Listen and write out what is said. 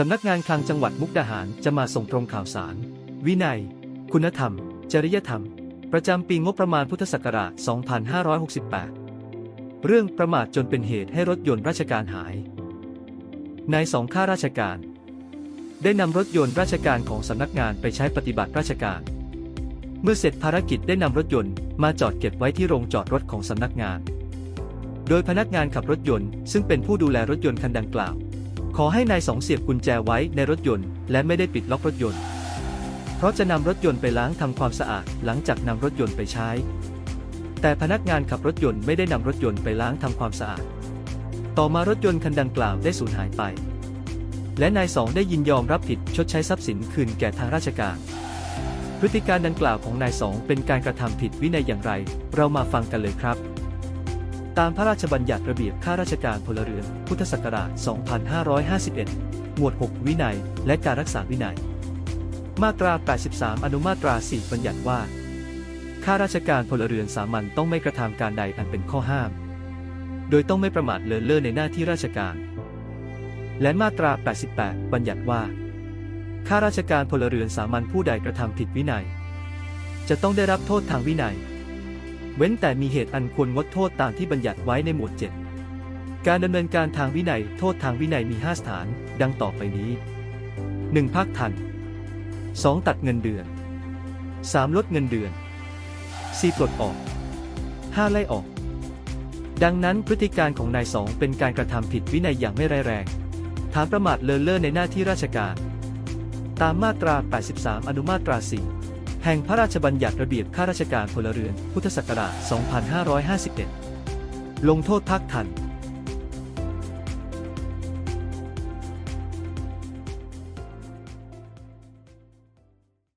สำนักงานคลังจังหวัดมุกดาหารจะมาส่งตรงข่าวสาร วินัย คุณธรรม จริยธรรม ประจำปีงบประมาณพุทธศักราช 2568 เรื่องประมาทจนเป็นเหตุให้รถยนต์ราชการหาย นายสองข้าราชการ ได้นำรถยนต์ราชการของสำนักงานไปใช้ปฏิบัติราชการ เมื่อเสร็จภารกิจได้นำรถยนต์มาจอดเก็บไว้ที่โรงจอดรถของสำนักงาน โดยพนักงานขับรถยนต์ซึ่งเป็นผู้ดูแลรถยนต์คันดังกล่าว ขอให้นายสองเสียบกุญแจไว้ในรถยนต์ และไม่ได้ปิดล็อกรถยนต์ เพราะจะนำรถยนต์ไปล้างทำความสะอาดหลังจากนำรถยนต์ไปใช้ แต่พนักงานขับรถยนต์ไม่ได้นำรถยนต์ไปล้างทำความสะอาด ต่อมารถยนต์คันดังกล่าวได้สูญหายไป และนายสองได้ยินยอมรับผิดชดใช้ทรัพย์สินคืนแก่ทางราชการ พฤติการดังกล่าวของนายสองเป็นการกระทำผิดวินัยอย่างไร เรามาฟังกันเลยครับ ตามพระราชบัญญัติระเบียบข้าราชการพลเรือน พุทธศักราช 2551 หมวด 6 วินัย และการรักษาวินัย มาตรา 83 อนุมาตรา 4 บัญญัติว่า ข้าราชการพลเรือนสามัญต้องไม่กระทำการใดอันเป็นข้อห้าม โดยต้องไม่ประมาทเลินเล่อในหน้าที่ราชการ และมาตรา 88 บัญญัติว่า ข้าราชการพลเรือนสามัญผู้ใดกระทำผิดวินัย จะต้องได้รับโทษทางวินัย เว้นแต่มีเหตุอันควรงดโทษตามที่บัญญัติไว้ในหมวด 7 การดำเนินการทางวินัยโทษทางวินัยมี 5 สถาน ดังต่อไปนี้ 1. พักทัน 2. ตัดเงินเดือน 3. ลดเงินเดือน 4. ปลดออก 5. ไล่ออก ดังนั้นพฤติการของนายสองเป็นการกระทำผิดวินัยอย่างไม่ร้ายแรงฐานประมาทเลินเล่อในหน้าที่ราชการ ตามมาตรา 83 อนุมาตรา 4 แห่งพระราชบัญญัติระเบียบข้าราชการพลเรือน พุทธศักราช 2551 ลงโทษพักทัน